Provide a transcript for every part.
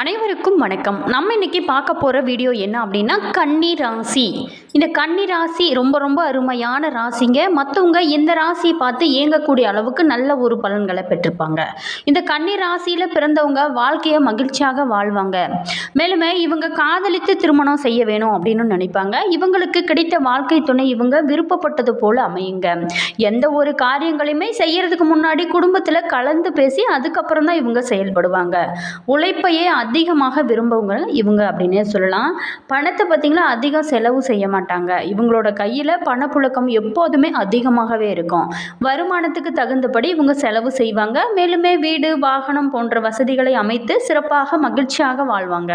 அனைவருக்கும் வணக்கம். நம்ம இன்னைக்கு பார்க்க போகிற வீடியோ என்ன அப்படின்னா கன்னி ராசி. இந்த கன்னி ராசி ரொம்ப ரொம்ப அருமையான ராசிங்க. மற்றவங்க இந்த ராசியை பார்த்து இயங்கக்கூடிய அளவுக்கு நல்ல ஒரு பலன்களை பெற்றிருப்பாங்க. இந்த கன்னி ராசியில் பிறந்தவங்க வாழ்க்கையை மகிழ்ச்சியாக வாழ்வாங்க. மேலுமே இவங்க காதலித்து திருமணம் செய்ய வேணும் அப்படின்னு நினைப்பாங்க. இவங்களுக்கு கிடைத்த வாழ்க்கை துணை இவங்க விருப்பப்பட்டது போல் அமையுங்க. எந்த ஒரு காரியங்களையுமே செய்யறதுக்கு முன்னாடி குடும்பத்தில் கலந்து பேசி அதுக்கப்புறம் தான் இவங்க செயல்படுவாங்க. உழைப்பையே அதிகமாக விரும்புவங்க இவங்க அப்படின்னே சொல்லலாம். பணத்தை பார்த்திங்களா அதிகம் செலவு செய்ய மாட்டாங்க. இவங்களோட கையில் பணப்புழக்கம் எப்போதுமே அதிகமாகவே இருக்கும். வருமானத்துக்கு தகுந்தபடி இவங்க செலவு செய்வாங்க. மேலுமே வீடு வாகனம் போன்ற வசதிகளை அமைத்து சிறப்பாக மகிழ்ச்சியாக வாழ்வாங்க.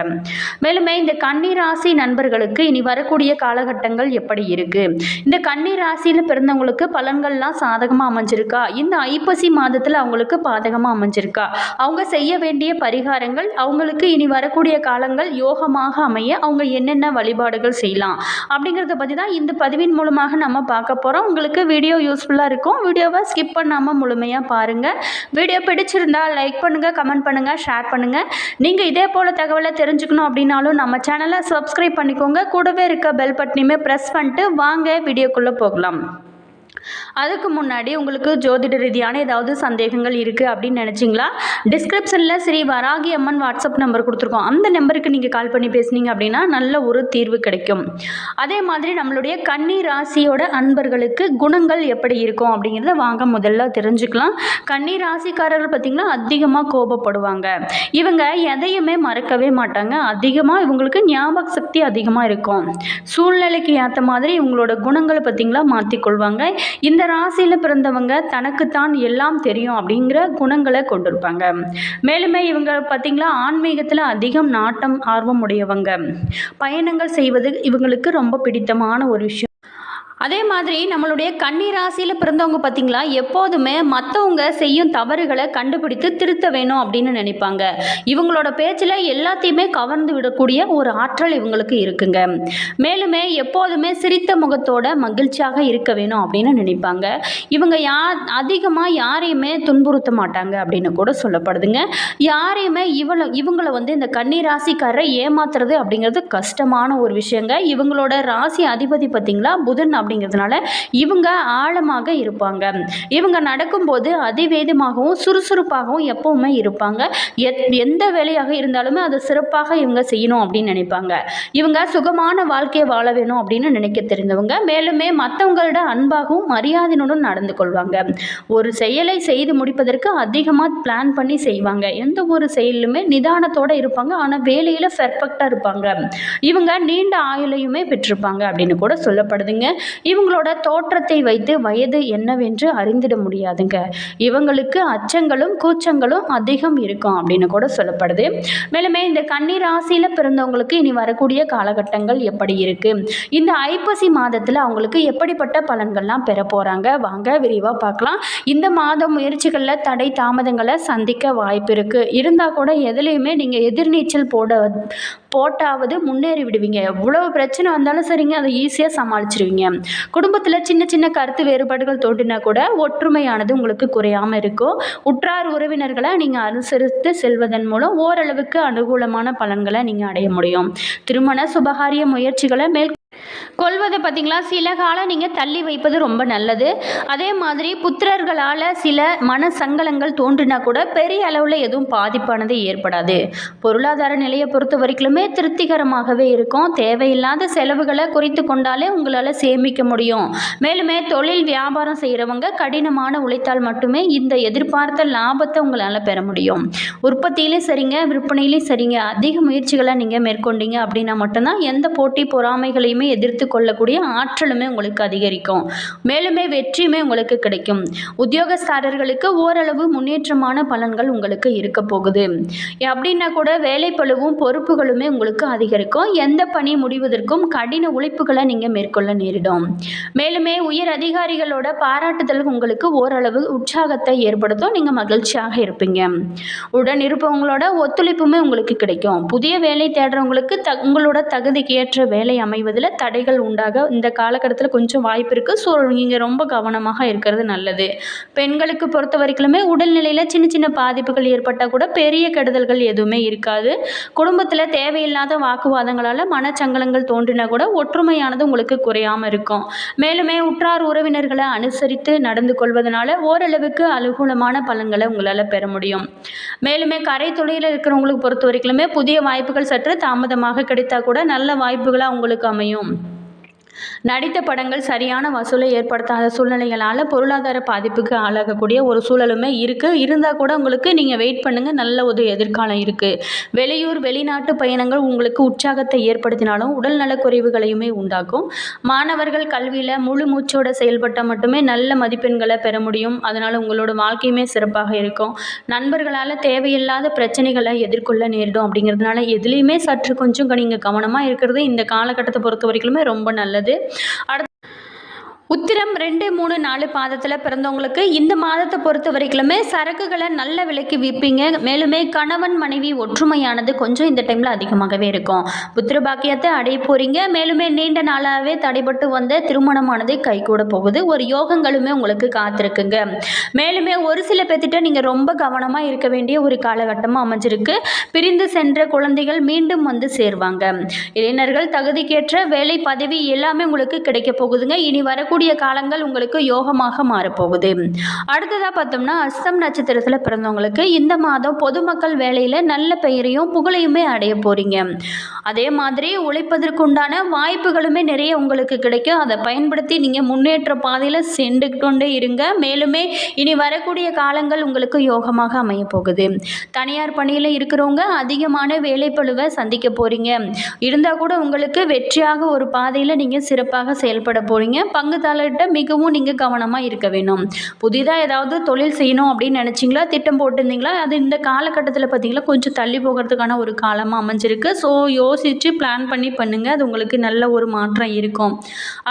மேலுமே இந்த கன்னிராசி நண்பர்களுக்கு இனி வரக்கூடிய காலகட்டங்கள் எப்படி இருக்குது இந்த கன்னிராசியில் பிறந்தவங்களுக்கு பலன்கள்லாம் சாதகமாக அமைஞ்சிருக்கா? இந்த ஐப்பசி மாதத்தில் அவங்களுக்கு பாதகமாக அமைஞ்சிருக்கா? அவங்க செய்ய வேண்டிய பரிகாரங்கள் அவங்களுக்கு இனி வரக்கூடிய காலங்கள் யோகமாக அமைய அவங்க என்னென்ன வழிபாடுகள் செய்யலாம் அப்படிங்கிறத பற்றி தான் இந்த பதிவின் மூலமாக நம்ம பார்க்க போகிறோம் உங்களுக்கு வீடியோ யூஸ்ஃபுல்லாக இருக்கும். வீடியோவை ஸ்கிப் பண்ணாமல் முழுமையாக பாருங்கள் வீடியோ பிடிச்சிருந்தா லைக் பண்ணுங்கள் கமெண்ட் பண்ணுங்கள் ஷேர் பண்ணுங்கள் நீங்கள் இதே போல் தகவலை தெரிஞ்சுக்கணும் அப்படின்னாலும் நம்ம சேனலை சப்ஸ்கிரைப் பண்ணிக்கோங்க. கூடவே இருக்க பெல் பட்டனையுமே ப்ரெஸ் பண்ணிட்டு வாங்க வீடியோக்குள்ளே போகலாம். அதுக்கு முன்னாடி உங்களுக்கு ஜோதிட ரீதியான ஏதாவது சந்தேகங்கள் இருக்குது அப்படின்னு நினச்சிங்களா? டிஸ்கிரிப்ஷனில் ஸ்ரீ வராகி அம்மன் வாட்ஸ்அப் நம்பர் கொடுத்துருக்கோம். அந்த நம்பருக்கு நீங்கள் கால் பண்ணி பேசுனீங்க அப்படின்னா நல்ல ஒரு தீர்வு கிடைக்கும். அதே மாதிரி நம்மளுடைய கன்னி ராசியோட அன்பர்களுக்கு குணங்கள் எப்படி இருக்கும் அப்படிங்கிறத வாங்க முதல்ல தெரிஞ்சுக்கலாம். கன்னி ராசிக்காரர்கள் பார்த்திங்கன்னா அதிகமாக கோபப்படுவாங்க. இவங்க எதையுமே மறக்கவே மாட்டாங்க. அதிகமாக இவங்களுக்கு ஞாபக சக்தி அதிகமாக இருக்கும். சூழ்நிலைக்கு ஏற்ற மாதிரி இவங்களோட குணங்களை பார்த்திங்களா மாற்றிக்கொள்வாங்க இந்த ராசியில் பிறந்தவங்க தனக்குத்தான் எல்லாம் தெரியும் அப்படிங்கிற குணங்களை கொண்டிருப்பாங்க. மேலுமே இவங்க பார்த்திங்களா ஆன்மீகத்தில் அதிகம் நாட்டம் ஆர்வம் உடையவங்க. பயணங்கள் செய்வது இவங்களுக்கு ரொம்ப பிடித்தமான ஒரு விஷயம். அதே மாதிரி நம்மளுடைய கன்னி ராசியில் பிறந்தவங்க பார்த்திங்களா எப்போதுமே மற்றவங்க செய்யும் தவறுகளை கண்டுபிடித்து திருத்த வேணும் அப்படின்னு நினைப்பாங்க. இவங்களோட பேச்சில் எல்லாத்தையுமே கவர்ந்து விடக்கூடிய ஒரு ஆற்றல் இவங்களுக்கு இருக்குங்க. மேலுமே எப்போதுமே சிரித்த முகத்தோட மகிழ்ச்சியாக இருக்க வேணும் அப்படின்னு நினைப்பாங்க. இவங்க யா அதிகமாக யாரையுமே துன்புறுத்த மாட்டாங்க அப்படின்னு கூட சொல்லப்படுதுங்க. யாரையுமே இவளை இவங்கள வந்து இந்த கன்னி ராசிக்காரரை ஏமாத்துறது அப்படிங்கிறது கஷ்டமான ஒரு விஷயங்க. இவங்களோட ராசி அதிபதி பார்த்திங்களா புதன் அப்படி அப்படிங்கிறதுனால இவங்க ஆழமாக இருப்பாங்க. இவங்க நடக்கும்போது அதிவேதமாகவும் சுறுசுறுப்பாகவும் எப்பவுமே இருப்பாங்க. எத் எந்த வேலையாக இருந்தாலுமே அதை சிறப்பாக இவங்க செய்யணும் அப்படின்னு நினைப்பாங்க. இவங்க சுகமான வாழ்க்கையை வாழ வேணும் அப்படின்னு நினைக்க தெரிந்தவங்க. மேலுமே மற்றவங்களோட அன்பாகவும் மரியாதையுடன் நடந்து கொள்வாங்க. ஒரு செயலை செய்து முடிப்பதற்கு அதிகமாக பிளான் பண்ணி செய்வாங்க. எந்த ஒரு செயலுமே நிதானத்தோடு இருப்பாங்க. ஆனால் வேலையில் பெர்ஃபெக்டாக இருப்பாங்க. இவங்க நீண்ட ஆயுளையுமே பெற்றிருப்பாங்க அப்படின்னு கூட சொல்லப்படுதுங்க. இவங்களோட தோற்றத்தை வைத்து வயது என்னவென்று அறிந்திட முடியாதுங்க. இவங்களுக்கு அச்சங்களும் கூச்சங்களும் அதிகம் இருக்கும் அப்படின்னு கூட சொல்லப்படுது. மேலுமே இந்த கன்னி ராசியில் பிறந்தவங்களுக்கு இனி வரக்கூடிய காலகட்டங்கள் எப்படி இருக்கு? இந்த ஐப்பசி மாதத்தில் அவங்களுக்கு எப்படிப்பட்ட பலன்கள்லாம் பெற போகிறாங்க வாங்க விரிவாக பார்க்கலாம். இந்த மாதம் முயற்சிகளில் தடை தாமதங்களை சந்திக்க வாய்ப்பு இருக்குது இருந்தால் கூட எதுலேயுமே நீங்கள் எதிர்நீச்சல் போட போட்டாவது முன்னேறி விடுவீங்க எவ்வளவு பிரச்சனை வந்தாலும் சரிங்க அதை ஈஸியாக சமாளிச்சிருவீங்க. குடும்பத்தில் சின்ன சின்ன கருத்து வேறுபாடுகள் தோன்றினா கூட ஒற்றுமையானது உங்களுக்கு குறையாமல் இருக்கும். உற்றார் உறவினர்களை நீங்கள் அனுசரித்து செல்வதன் மூலம் ஓரளவுக்கு அனுகூலமான பலன்களை நீங்கள் அடைய முடியும். திருமண சுபகாரிய முயற்சிகளை மேல் கொள்வதை பார்த்தீங்களா சில காலம் நீங்கள் தள்ளி வைப்பது ரொம்ப நல்லது. அதே மாதிரி புத்திரர்களால் சில மன சங்கலங்கள் தோன்றினா கூட பெரிய அளவில் எதுவும் பாதிப்பானது ஏற்படாது. பொருளாதார நிலையை பொறுத்த வரைக்குமே திருப்திகரமாகவே இருக்கும். தேவையில்லாத செலவுகளை குறைத்து கொண்டாலே உங்களால் சேமிக்க முடியும். மேலுமே தொழில் வியாபாரம் செய்கிறவங்க கடினமான உழைத்தால் மட்டுமே இந்த எதிர்பார்த்த லாபத்தை உங்களால் பெற முடியும். உற்பத்தியிலையும் சரிங்க விற்பனையிலையும் சரிங்க. அதிக முயற்சிகளை நீங்கள் மேற்கொண்டீங்க அப்படின்னா மட்டும்தான் எந்த போட்டி பொறாமைகளையுமே எதிர்த்து கொள்ளக்கூடிய ஆற்றலுமே உங்களுக்கு அதிகரிக்கும். மேலுமே வெற்றியுமே உங்களுக்கு கிடைக்கும். உத்தியோகஸ்தாரர்களுக்கு ஓரளவு முன்னேற்றமான பலன்கள் உங்களுக்கு இருக்க போகுது. அப்படின்னா கூட வேலைப்பளுவும் பொறுப்புகளுமே உங்களுக்கு அதிகரிக்கும். எந்த பணி முடிவதற்கும் கடின உழைப்புகளை நீங்கள் மேற்கொள்ள நேரிடும். மேலுமே உயர் அதிகாரிகளோட பாராட்டுதல் உங்களுக்கு ஓரளவு உற்சாகத்தை ஏற்படுத்தும். நீங்கள் மகிழ்ச்சியாக இருப்பீங்க. உடன் இருப்பவங்களோட ஒத்துழைப்புமே உங்களுக்கு கிடைக்கும். புதிய வேலை தேடுறவங்களுக்கு த உங்களோட தகுதிக்கு ஏற்ற வேலை அமைவதில் தடைகள் உண்டாக இந்த காலகட்டத்தில் கொஞ்சம் வாய்ப்பு இருக்குது ஸோ நீங்கள் ரொம்ப கவனமாக இருக்கிறது நல்லது. பெண்களுக்கு பொறுத்த வரைக்குமே உடல்நிலையில் சின்ன சின்ன பாதிப்புகள் ஏற்பட்டால் கூட பெரிய கெடுதல்கள் எதுவுமே இருக்காது. குடும்பத்தில் தேவையில்லாத வாக்குவாதங்களால் மனச்சங்கலங்கள் தோன்றினா கூட ஒற்றுமையானது உங்களுக்கு குறையாமல் இருக்கும். மேலுமே உற்றார் உறவினர்களை அனுசரித்து நடந்து கொள்வதனால ஓரளவுக்கு அனுகூலமான பலன்களை உங்களால் பெற முடியும். மேலுமே கரை தொழிலில் இருக்கிறவங்களுக்கு பொறுத்த வரைக்குமே புதிய வாய்ப்புகள் சற்று தாமதமாக கிடைத்தா கூட நல்ல வாய்ப்புகளாக உங்களுக்கு அமையும். home. நடித்த படங்கள் சரியான வசூலை ஏற்படுத்தாத சூழ்நிலைகளால் பொருளாதார பாதிப்புக்கு ஆளாகக்கூடிய ஒரு சூழலுமே இருக்குது இருந்தால் கூட உங்களுக்கு நீங்கள் வெயிட் பண்ணுங்கள் நல்ல ஒரு எதிர்காலம் இருக்குது வெளியூர் வெளிநாட்டு பயணங்கள் உங்களுக்கு உற்சாகத்தை ஏற்படுத்தினாலும் உடல் நலக்குறைவுகளையுமே உண்டாக்கும். மாணவர்கள் கல்வியில் முழு மூச்சோட செயல்பட்டால் மட்டுமே நல்ல மதிப்பெண்களை பெற முடியும். அதனால் உங்களோட வாழ்க்கையுமே சிறப்பாக இருக்கும். நண்பர்களால் தேவையில்லாத பிரச்சனைகளை எதிர்கொள்ள நேரிடும் அப்படிங்கிறதுனால எதுலேயுமே சற்று கொஞ்சம் நீங்கள் கவனமாக இருக்கிறது இந்த காலகட்டத்தை பொறுத்த வரைக்குமே ரொம்ப நல்லது. அடுத்து உத்திரம் ரெண்டு மூணு நாலு பாதத்தில் பிறந்தவங்களுக்கு இந்த மாதத்தை பொறுத்த வரைக்குமே சரக்குகளை நல்ல விலைக்கு விற்பீங்க. மேலுமே கணவன் மனைவி ஒற்றுமையானது கொஞ்சம் இந்த டைமில் அதிகமாகவே இருக்கும். புத்திர பாக்கியத்தை அடைய போகிறீங்க மேலுமே நீண்ட நாளாகவே தடைபட்டு வந்த திருமணமானது கைகூட போகுது. ஒரு யோகங்களுமே உங்களுக்கு காத்திருக்குங்க. மேலுமே ஒரு சில பேர்த்திட்ட நீங்கள் ரொம்ப கவனமாக இருக்க வேண்டிய ஒரு காலகட்டமாக அமைஞ்சிருக்கு. பிரிந்து சென்ற குழந்தைகள் மீண்டும் வந்து சேருவாங்க. இளைஞர்கள் தகுதிக்கேற்ற வேலை பதவி எல்லாமே உங்களுக்கு கிடைக்க போகுதுங்க. இனி வரக்கூடிய காலங்கள் உங்களுக்கு யோகமாக மாறப்போகுது. அடுத்ததாக பார்த்தோம்னா அஸ்தம் நட்சத்திரத்தில் பிறந்தவங்களுக்கு இந்த மாதம் பொதுமக்கள் வேலையில் நல்ல பெயரையும் புகழையுமே அடைய போகிறீங்க அதே மாதிரி உழைப்பதற்குண்டான வாய்ப்புகளுமே நிறைய உங்களுக்கு கிடைக்கும். அதை பயன்படுத்தி நீங்கள் முன்னேற்ற பாதையில் சென்று கொண்டே இருங்க. மேலுமே இனி வரக்கூடிய காலங்கள் உங்களுக்கு யோகமாக அமைய போகுது. தனியார் பணியில் இருக்கிறவங்க அதிகமான வேலைப்பளுவை சந்திக்க போகிறீங்க இருந்தால் கூட உங்களுக்கு வெற்றியாக ஒரு பாதையில் நீங்கள் சிறப்பாக செயல்பட போகிறீங்க பங்குதாரர்கிட்ட மிகவும் நீங்கள் கவனமாக இருக்க வேணும். புதிதாக ஏதாவது தொழில் செய்யணும் அப்படின்னு நினச்சிங்களா? திட்டம் போட்டிருந்தீங்களா? அது இந்த காலகட்டத்தில் பார்த்தீங்களா கொஞ்சம் தள்ளி போகிறதுக்கான ஒரு காலமாக அமைஞ்சிருக்கு. ஸோ யோசித்து பிளான் பண்ணி பண்ணுங்கள் அது உங்களுக்கு நல்ல ஒரு மாற்றம் இருக்கும்.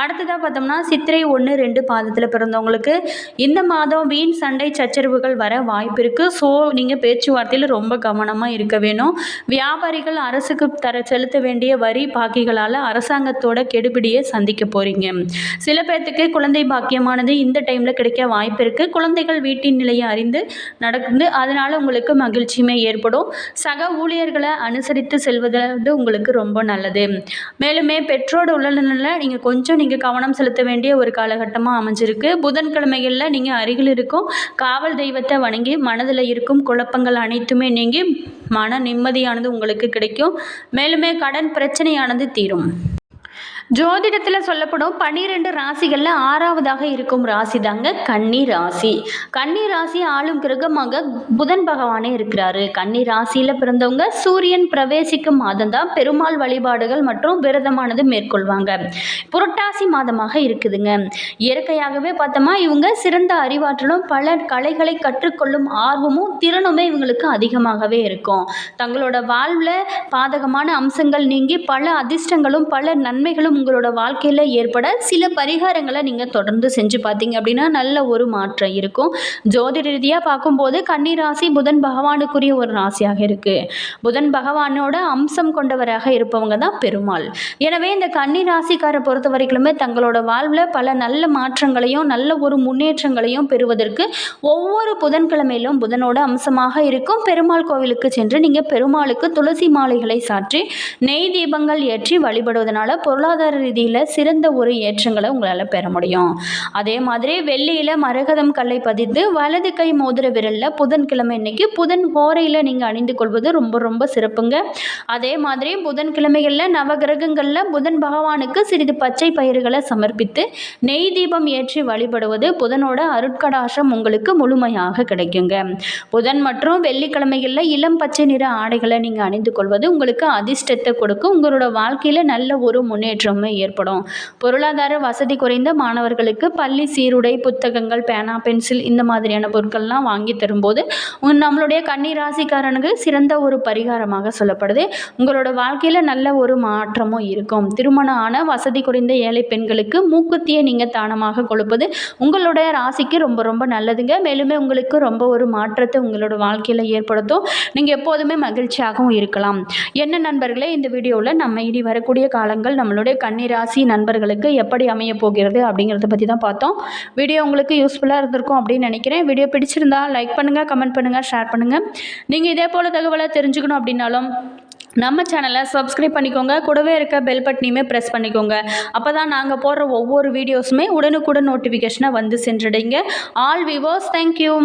அடுத்ததாக பார்த்தோம்னா சித்திரை ஒன்று ரெண்டு பாதத்தில் பிறந்தவங்களுக்கு இந்த மாதம் வீண் சண்டை சச்சரவுகள் வர வாய்ப்பு இருக்குது ஸோ நீங்கள் பேச்சுவார்த்தையில் ரொம்ப கவனமாக இருக்க வேணும். வியாபாரிகள் அரசுக்கு தர செலுத்த வேண்டிய வரி பாக்கிகளால் அரசாங்கத்தோட கெடுபிடியை சந்திக்க போகிறீங்க சில பேர் பேர்த்துக்கு குழந்தை பாக்கியமானது இந்த டைமில் கிடைக்க வாய்ப்பு இருக்குது குழந்தைகள் வீட்டின் நிலையை அறிந்து நடந்து அதனால் உங்களுக்கு மகிழ்ச்சியுமே ஏற்படும். சக ஊழியர்களை அனுசரித்து செல்வது உங்களுக்கு ரொம்ப நல்லது. மேலுமே பெற்றோட உடல்நிலையில் நீங்கள் கொஞ்சம் நீங்கள் கவனம் செலுத்த வேண்டிய ஒரு காலகட்டமாக அமைஞ்சிருக்கு. புதன்கிழமைகளில் நீங்கள் அருகில் இருக்கும். காவல் தெய்வத்தை வணங்கி மனதில் இருக்கும் குழப்பங்கள் அனைத்துமே நீங்கி மன நிம்மதியானது உங்களுக்கு கிடைக்கும். மேலுமே கடன் பிரச்சனையானது தீரும். ஜோதிடத்தில் சொல்லப்படும் பன்னிரெண்டு ராசிகளில் ஆறாவதாக இருக்கும் ராசி தாங்க கன்னி ராசி. கன்னி ராசி ஆளும் கிரகமாக புதன் பகவானே இருக்கிறாரு. கன்னி ராசியில் பிறந்தவங்க சூரியன் பிரவேசிக்கும் மாதம் தான் பெருமாள் வழிபாடுகள் மற்றும் விரதமானது மேற்கொள்வாங்க. புரட்டாசி மாதமாக இருக்குதுங்க. இயற்கையாகவே பார்த்தோமா இவங்க சிறந்த அறிவாற்றலும் பல கலைகளை கற்றுக்கொள்ளும் ஆர்வமும் திறனுமே இவங்களுக்கு அதிகமாகவே இருக்கும். தங்களோட வாழ்வில் பாதகமான அம்சங்கள் நீங்கி பல அதிர்ஷ்டங்களும் பல நன்மைகளும் உங்களோட வாழ்க்கையில் ஏற்பட சில பரிகாரங்களை நீங்கள் தொடர்ந்து செஞ்சு பார்த்தீங்க அப்படின்னா நல்ல ஒரு மாற்றம் இருக்கும். ஜோதிட ரீதியாக பார்க்கும்போது கன்னிராசி புதன் பகவானுக்குரிய ஒரு ராசியாக இருக்குது புதன் பகவானோட அம்சம் கொண்டவராக இருப்பவங்க தான் பெருமாள். எனவே இந்த கன்னி ராசிக்காரை பொறுத்த வரைக்குமே தங்களோட வாழ்வில் பல நல்ல மாற்றங்களையும் நல்ல ஒரு முன்னேற்றங்களையும் பெறுவதற்கு ஒவ்வொரு புதன்கிழமையிலும் புதனோட அம்சமாக இருக்கும். பெருமாள் கோவிலுக்கு சென்று நீங்கள் பெருமாளுக்கு துளசி மாலைகளை சாற்றி நெய் தீபங்கள் ஏற்றி வழிபடுவதனால பொருளாதார ரீதியில் சிறந்த ஒரு ஏற்றங்களை உங்களால் பெற முடியும். அதே மாதிரி வெள்ளியில் மரகதம் கல்லை பதித்து வலது கை மோதிர விரலில் புதன்கிழமை இன்னைக்கு புதன் கோரையில் நீங்கள் அணிந்து கொள்வது ரொம்ப ரொம்ப சிறப்புங்க. அதே மாதிரி புதன்கிழமைகளில் நவகிரகங்களில் புதன் பகவானுக்கு சிறிது பச்சை பயிர்களை சமர்ப்பித்து நெய் தீபம் ஏற்றி வழிபடுவது புதனோட அருட்கடாசம் உங்களுக்கு முழுமையாக கிடைக்குங்க. புதன் மற்றும் வெள்ளிக்கிழமைகளில் இளம் பச்சை நிற ஆடைகளை நீங்கள் அணிந்து கொள்வது உங்களுக்கு அதிர்ஷ்டத்தை கொடுக்கும். உங்களோட வாழ்க்கையில் நல்ல ஒரு முன்னேற்றம் ஏற்படும். பொருளாதார வசதி குறைந்த மாணவர்களுக்கு பள்ளி சீருடை புத்தகங்கள் பேனா பென்சில் இந்த மாதிரியான பொருட்கள்லாம் வாங்கி தரும்போது நம்மளுடைய கன்னி ராசிக்காரனுக்கு சிறந்த ஒரு பரிகாரமாக சொல்லப்படுது. உங்களோட வாழ்க்கையில் நல்ல ஒரு மாற்றமும் இருக்கும். திருமணம் ஆன வசதி குறைந்த ஏழை பெண்களுக்கு மூக்குத்தியை நீங்கள் தானமாக கொடுப்பது உங்களுடைய ராசிக்கு ரொம்ப ரொம்ப நல்லதுங்க. மேலுமே உங்களுக்கு ரொம்ப ஒரு மாற்றத்தை உங்களோட வாழ்க்கையில் ஏற்படுத்தும். நீங்கள் எப்போதுமே மகிழ்ச்சியாகவும் இருக்கலாம். என்ன நண்பர்களே இந்த வீடியோவில் நம்ம இனி வரக்கூடிய காலங்கள் நம்மளுடைய கன்னிராசி நண்பர்களுக்கு எப்படி அமைய போகிறது அப்படிங்கிறத பற்றி தான் பார்த்தோம். வீடியோ உங்களுக்கு யூஸ்ஃபுல்லாக இருந்திருக்கும் அப்படின்னு நினைக்கிறேன். வீடியோ பிடிச்சிருந்தா லைக் பண்ணுங்கள் கமெண்ட் பண்ணுங்கள் ஷேர் பண்ணுங்கள் நீங்கள் இதே போல் தகவலை தெரிஞ்சுக்கணும் அப்படின்னாலும் நம்ம சேனலை சப்ஸ்கிரைப் பண்ணிக்கோங்க. கூடவே இருக்க பெல் பட்டனையுமே ப்ரெஸ் பண்ணிக்கோங்க. அப்போ தான் நாங்கள் போடுற ஒவ்வொரு வீடியோஸுமே உடனுக்குடன் நோட்டிஃபிகேஷனை வந்து சென்றடைங்க. All விவோஸ் thank you